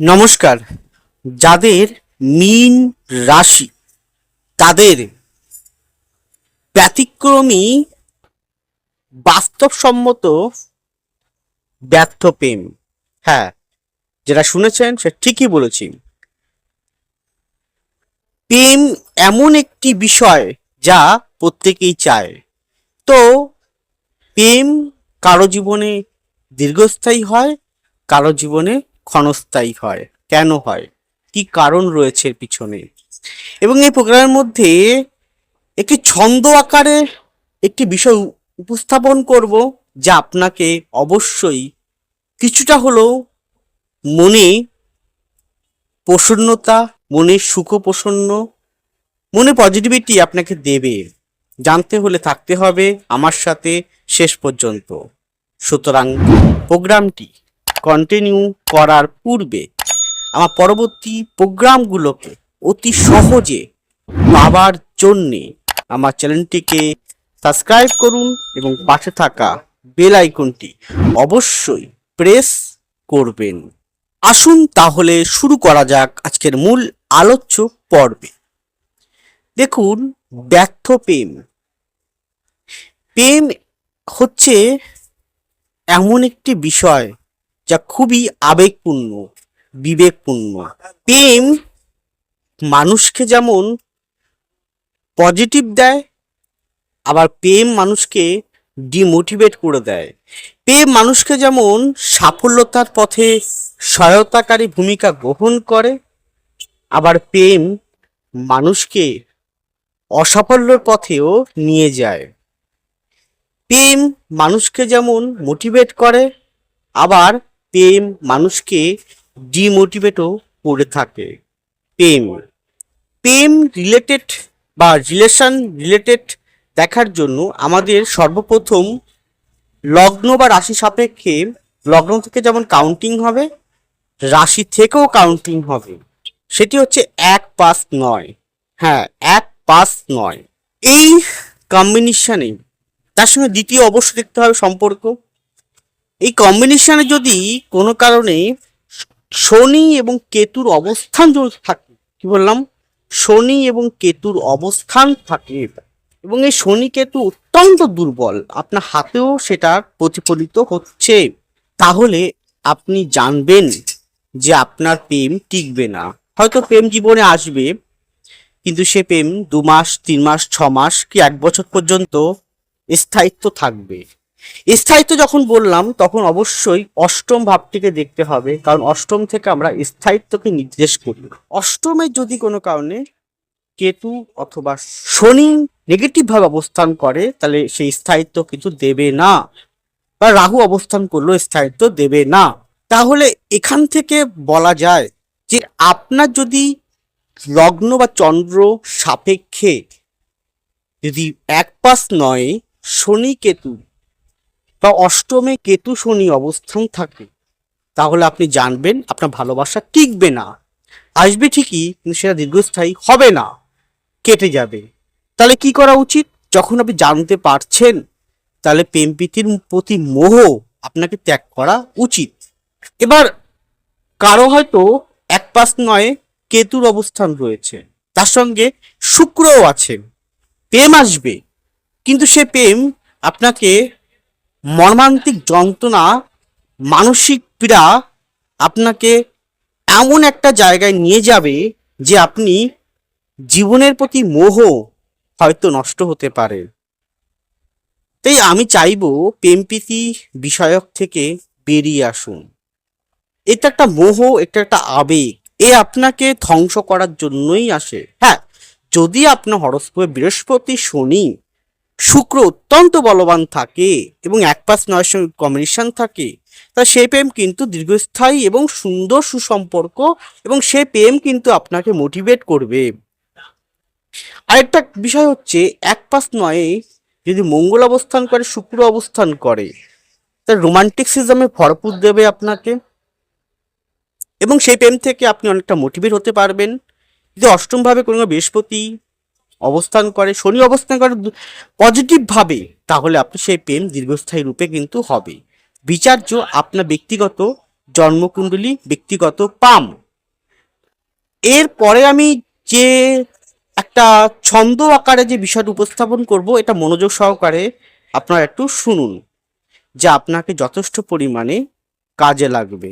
নমস্কার। যাদের মীন রাশি, তাদের ব্যতিক্রমী, বাস্তবসম্মত ব্যর্থ প্রেম হ্যাঁ যেটা শুনেছেন, সে ঠিকই বলেছি। প্রেম এমন একটি বিষয় যা প্রত্যেকেই চায়। তো প্রেম কারও জীবনে দীর্ঘস্থায়ী হয়, কারও জীবনে ক্ষণস্থায়ী হয়। কেন হয়? কি কারণ রয়েছে এর পিছনে? এবং এই প্রোগ্রামের মধ্যে একটি ছন্দ আকারে একটি বিষয় উপস্থাপন করব যা আপনাকে অবশ্যই কিছুটা হলেও মনে প্রসন্নতা, মনে সুখ প্রসন্ন মনে পজিটিভিটি আপনাকে দেবে। জানতে হলে থাকতে হবে আমার সাথে শেষ পর্যন্ত। সুতরাং প্রোগ্রামটি কন্টিনিউ করার পূর্বে আমার পরবর্তী প্রোগ্রামগুলোকে অতি সহজে পাওয়ার জন্যে আমার চ্যানেলটিকে সাবস্ক্রাইব করুন এবং পাশে থাকা বেল আইকনটি অবশ্যই প্রেস করবেন। আসুন তাহলে শুরু করা যাক আজকের মূল আলোচ্য পর্বে। দেখুন, ব্যর্থ প্রেম। প্রেম হচ্ছে এমন একটি বিষয় যা খুবই আবেগপূর্ণ, বিবেকপূর্ণ। প্রেম মানুষকে যেমন পজিটিভ দেয়, আবার প্রেম মানুষকে ডিমোটিভেট করে দেয়। প্রেম মানুষকে যেমন সাফল্যতার পথে সহায়তাকারী ভূমিকা গ্রহণ করে, আবার প্রেম মানুষকে অসাফল্যের পথেও নিয়ে যায়। প্রেম মানুষকে যেমন মোটিভেট করে, আবার প্রেম মানুষকে ডিমোটিভেটও করে থাকে। প্রেম। প্রেম রিলেটেড বা রিলেশন রিলেটেড দেখার জন্য আমাদের সর্বপ্রথম লগ্ন বা রাশি সাপেক্ষে লগ্ন থেকে যেমন কাউন্টিং হবে, রাশি থেকেও কাউন্টিং হবে। সেটি হচ্ছে এক পাঁচ নয়। হ্যাঁ এক পাঁচ নয়। এই কম্বিনেশনে তার সঙ্গে দ্বিতীয় অবশ্য দেখতে হবে সম্পর্ক। এই কম্বিনেশনে যদি কোনো কারণে শনি এবং কেতুর অবস্থান যদি থাকে, কি বললাম? শনি এবং কেতুর অবস্থান থাকে। এবং এই শনি কেতু অত্যন্ত দুর্বল, আপনার হাতেও সেটা প্রতিফলিত হচ্ছে। তাহলে আপনি জানবেন যে আপনার প্রেম টিকবে না। হয়তো প্রেম জীবনে আসবে, কিন্তু সে প্রেম দু মাস, তিন মাস, ছ মাস কি এক বছর পর্যন্ত স্থায়িত্ব থাকবে। স্থায়িত্ব যখন বললাম, তখন অবশ্যই অষ্টম ভাবটিকে দেখতে হবে, কারণ অষ্টম থেকে আমরা স্থায়িত্বকে নির্দেশ করি। অষ্টমে যদি কোনো কারণে কেতু অথবা শনি নেগেটিভ ভাবে অবস্থান করে, তাহলে সেই স্থায়িত্ব কিন্তু দেবে না। বা রাহু অবস্থান করলেও স্থায়িত্ব দেবে না। তাহলে এখান থেকে বলা যায় যে আপনার যদি লগ্ন বা চন্দ্র সাপেক্ষে যদি এক পাশ নয়, শনি কেতু বা অষ্টমে কেতু শনি অবস্থান থাকে, তাহলে আপনি জানবেন আপনার ভালোবাসা টিকবে না। আসবে ঠিকই, কিন্তু সেটা দীর্ঘস্থায়ী হবে না, কেটে যাবে। তাহলে কি করা উচিত? যখন আপনি জানতে পারছেন, তাহলে প্রেম প্রীতির প্রতি মোহ আপনাকে ত্যাগ করা উচিত। এবার, কারও হয়তো এক পাশ নয় কেতুর অবস্থান রয়েছে, তার সঙ্গে শুক্রও আছে প্রেম আসবে, কিন্তু সে প্রেম আপনাকে মর্মান্তিক যন্ত্রণা, মানসিক পীড়া আপনাকে এমন একটা জায়গায় নিয়ে যাবে যে আপনি জীবনের প্রতি মোহ হয়তো নষ্ট হতে পারে। তাই আমি চাইব প্রেম প্রীতি বিষয়ক থেকে বেরিয়ে আসুন। এটা একটা মোহ, এটা একটা আবেগ, এ আপনাকে ধ্বংস করার জন্যই আসে। হ্যাঁ যদি আপনার হরস্কোপে বৃহস্পতি, শনি শুক্র অত্যন্ত বলবান থাকে এবং এক পাঁচ নয়ের সঙ্গে কম্বিনেশন থাকে, তা সেই প্রেম কিন্তু দীর্ঘস্থায়ী এবং সুন্দর সুসম্পর্ক এবং সেই প্রেম কিন্তু আপনাকে মোটিভেট করবে। আরেকটা বিষয় হচ্ছে, এক পাঁচ নয়ে যদি মঙ্গল অবস্থান করে, শুক্র অবস্থান করে, তা রোমান্টিক সিজমে ভরপুর দেবে আপনাকে এবং সেই প্রেম থেকে আপনি অনেকটা মোটিভেট হতে পারবেন। যদি অষ্টমভাবে কোনো বৃহস্পতি অবস্থান করে, শনি অবস্থান করে পজিটিভ ভাবে, তাহলে আপনি সেই প্রেম দীর্ঘস্থায়ী রূপে কিন্তু হবে। বিচার্য আপনার ব্যক্তিগত জন্মকুণ্ডলী, ব্যক্তিগত পাম। এরপরে আমি যে একটা ছন্দ আকারে যে বিষয়টা উপস্থাপন করব, এটা মনোযোগ সহকারে আপনারা একটু শুনুন, যা আপনাকে যথেষ্ট পরিমাণে কাজে লাগবে।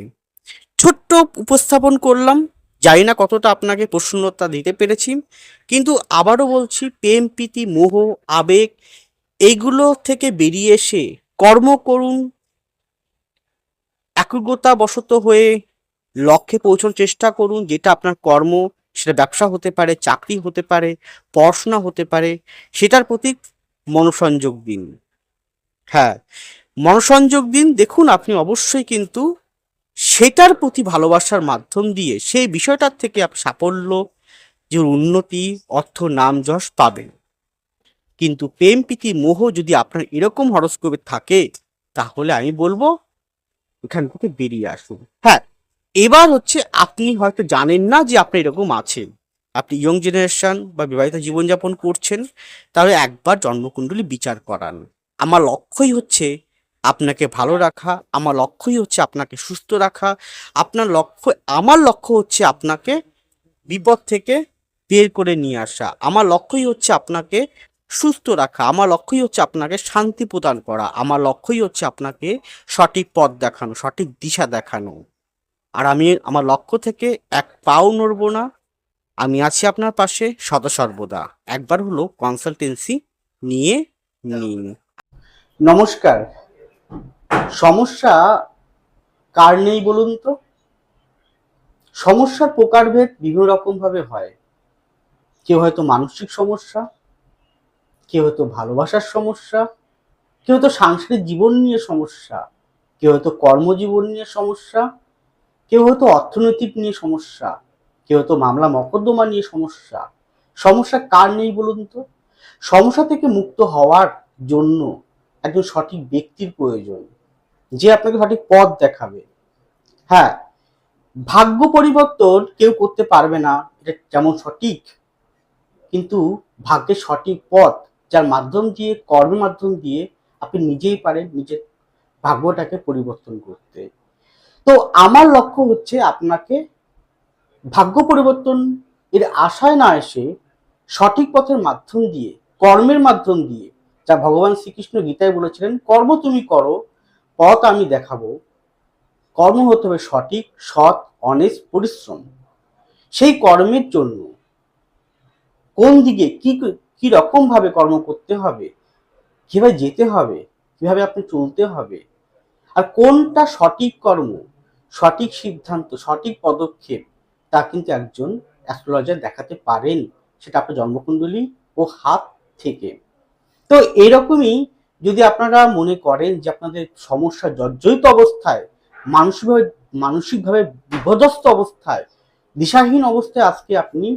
ছোট্ট উপস্থাপন করলাম জানি না কতটা আপনাকে প্রসন্নতা দিতে পেরেছি, কিন্তু আবারও বলছি, প্রেম, প্রীতি, মোহ, আবেগ এইগুলো থেকে বেরিয়ে এসে কর্ম করুন একগ্রতা বশত হয়ে লক্ষ্যে পৌঁছানোর চেষ্টা করুন, যেটা আপনার কর্ম, সেটা ব্যবসা হতে পারে, চাকরি হতে পারে, পড়াশোনা হতে পারে, সেটার প্রতি মনোসংযোগ দিন। হ্যাঁ মনোসংযোগ দিন, দেখুন আপনি অবশ্যই কিন্তু সেটার প্রতি ভালোবাসার মাধ্যম দিয়ে সেই বিষয়টার থেকে আপনি সাফল্য, যে উন্নতি, অর্থ, নাম, যশ পাবেন। কিন্তু প্রেম, প্রীতি, মোহ যদি আপনার এরকম হরস্কোপে থাকে, তাহলে আমি বলব, এখান থেকে বেরিয়ে আসুন। হ্যাঁ এবার হচ্ছে আপনি হয়তো জানেন না যে আপনি এরকম আছেন। আপনি ইয়ং জেনারেশন বা বিবাহিত জীবনযাপন করছেন, তাহলে একবার জন্মকুণ্ডলী বিচার করান। আমার লক্ষ্যই হচ্ছে আপনাকে ভালো রাখা, আমার লক্ষ্যই হচ্ছে আপনাকে সুস্থ রাখা। আপনার লক্ষ্য, আমার লক্ষ্য হচ্ছে আপনাকে বিপদ থেকে বের করে নিয়ে আসা। আমার লক্ষ্যই হচ্ছে আপনাকে সুস্থ রাখা। আমার লক্ষ্যই হচ্ছে আপনাকে শান্তি প্রদান করা। আমার লক্ষ্যই হচ্ছে আপনাকে সঠিক পথ দেখানো, সঠিক দিশা দেখানো। আর আমি আমার লক্ষ্য থেকে এক পাও নড়ব না। আমি আছি আপনার পাশে সদা সর্বদা একবার হলো কনসালটেন্সি নিয়ে নিন। নমস্কার। সমস্যা কার নেই বলুন তো? সমস্যার প্রকারভেদ বিভিন্ন রকম ভাবে হয়। কেউ হয়তো মানসিক সমস্যা, কেউ হয়তো ভালোবাসার সমস্যা, কেউ হয়তো সাংসারিক জীবন নিয়ে সমস্যা, কেউ হয়তো কর্মজীবন নিয়ে সমস্যা, কেউ হয়তো অর্থনৈতিক নিয়ে সমস্যা, কেউ হয়তো মামলা মকদ্দমা নিয়ে সমস্যা। সমস্যা কার নেই বলুন তো? সমস্যা থেকে মুক্ত হওয়ার জন্য একজন সঠিক ব্যক্তির প্রয়োজন। যে আপনাকে সঠিক পথ দেখাবে। হ্যাঁ ভাগ্য পরিবর্তন কেউ করতে পারবে না, এটা যেমন সঠিক, কিন্তু ভাগ্যের সঠিক পথ যার মাধ্যম দিয়ে, কর্মের মাধ্যম দিয়ে আপনি নিজেই পারেন নিজের ভাগ্যটাকে পরিবর্তন করতে। তো আমার লক্ষ্য হচ্ছে আপনাকে ভাগ্য পরিবর্তন এর আশায় না এসে সঠিক পথের মাধ্যম দিয়ে, কর্মের মাধ্যম দিয়ে, যা ভগবান শ্রীকৃষ্ণ গীতায় বলেছিলেন, কর্ম তুমি করো পথ আমি দেখাবো। কর্ম হতে হবে সঠিক, সৎ অনেস্ট পরিশ্রম। সেই কর্মের জন্য কোন দিকে কি কি রকম ভাবে কর্ম করতে হবে, কীভাবে যেতে হবে, কীভাবে আপনি চলতে হবে, আর কোনটা সঠিক কর্ম, সঠিক সিদ্ধান্ত, সঠিক পদক্ষেপ, তা কিন্তু একজন অ্যাস্ট্রোলজার দেখাতে পারেন। সেটা আপনার জন্মকুণ্ডলী ও হাত থেকে। তো এরকমই যদি আপনারা মনে করেন যে আপনাদের সমস্যা জর্জরিত অবস্থায়, মানসিকভাবে মানসিকভাবে বিপদস্ত অবস্থায় দিশাহীন অবস্থায় আজকে আপনি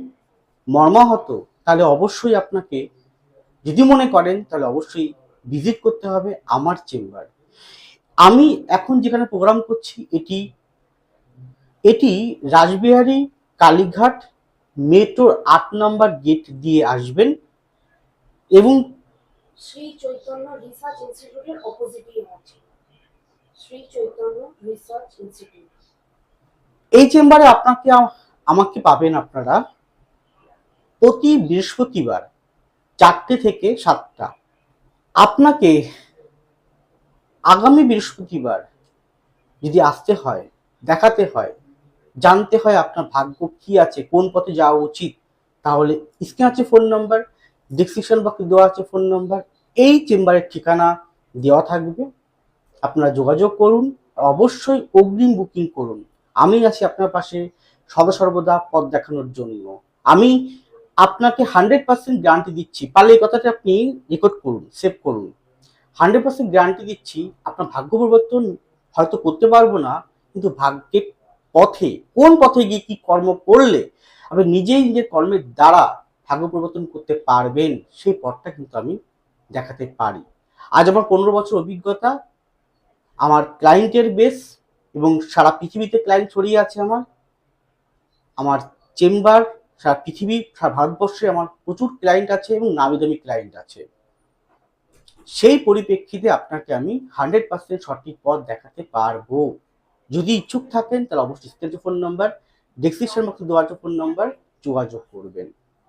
মর্মাহত, তাহলে অবশ্যই আপনাকে যদি মনে করেন, তাহলে অবশ্যই ভিজিট করতে হবে আমার চেম্বার। আমি এখন যেখানে প্রোগ্রাম করছি, এটি এটি রাসবিহারী কালীঘাট মেট্রোর আট নম্বর গেট দিয়ে আসবেন এবং শ্রী চৈতন্য রিসার্চ ইনস্টিটিউটের অপোজিটই আছে শ্রী চৈতন্য রিসার্চ ইনস্টিটিউট এই চেম্বারে আপনাকে আম- আমাকে পাবেন আপনারা প্রতি বৃহস্পতিবার চারটে থেকে সাতটা। আপনাকে আগামী বৃহস্পতিবার যদি আসতে হয়, দেখাতে হয়, জানতে হয় আপনার ভাগ্য কি আছে, কোন পথে যাওয়া উচিত, তাহলে স্ক্রিনে আছে ফোন নাম্বার ডিসক্রিপশন বক্সে দেওয়া আছে ফোন নাম্বার। এই চেম্বারের ঠিকানা দেওয়া থাকবে। আপনারা যোগাযোগ করুন, অবশ্যই অগ্রিম বুকিং করুন। আমি আছি আপনার পাশে সদা সর্বদা পথ দেখানোর জন্য। আমি আপনাকে হান্ড্রেড পার্সেন্ট গ্যারান্টি দিচ্ছি। পারলে এই কথাটা আপনি রেকর্ড করুন, সেভ করুন। হান্ড্রেড পার্সেন্ট গ্যারান্টি দিচ্ছি। আপনার ভাগ্য পরিবর্তন হয়তো করতে পারব না, কিন্তু ভাগ্যের পথে, কোন পথে গিয়ে কি কর্ম করলে, আপনি নিজেই নিজের কর্মের দ্বারা ভাগ্য পরিবর্তন করতে পারবেন, সেই পথটা কিন্তু আমি দেখাতে পারি। আজ আমার পনেরো বছর অভিজ্ঞতা, আমার ক্লায়েন্টের বেস এবং সারা পৃথিবীতে ক্লায়েন্ট ছড়িয়ে আছে আমার। আমার চেম্বার সারা পৃথিবী, সারা ভারতবর্ষে আমার প্রচুর ক্লায়েন্ট আছে এবং নামি দামি ক্লায়েন্ট আছে। সেই পরিপ্রেক্ষিতে আপনাকে আমি হান্ড্রেড পার্সেন্ট সঠিক পথ দেখাতে পারব। যদি ইচ্ছুক থাকেন তাহলে অবশ্যই স্ক্রিনে ফোন নাম্বার ডেসক্রিপশন বক্সে দেওয়া ফোন নাম্বার যোগাযোগ করবেন।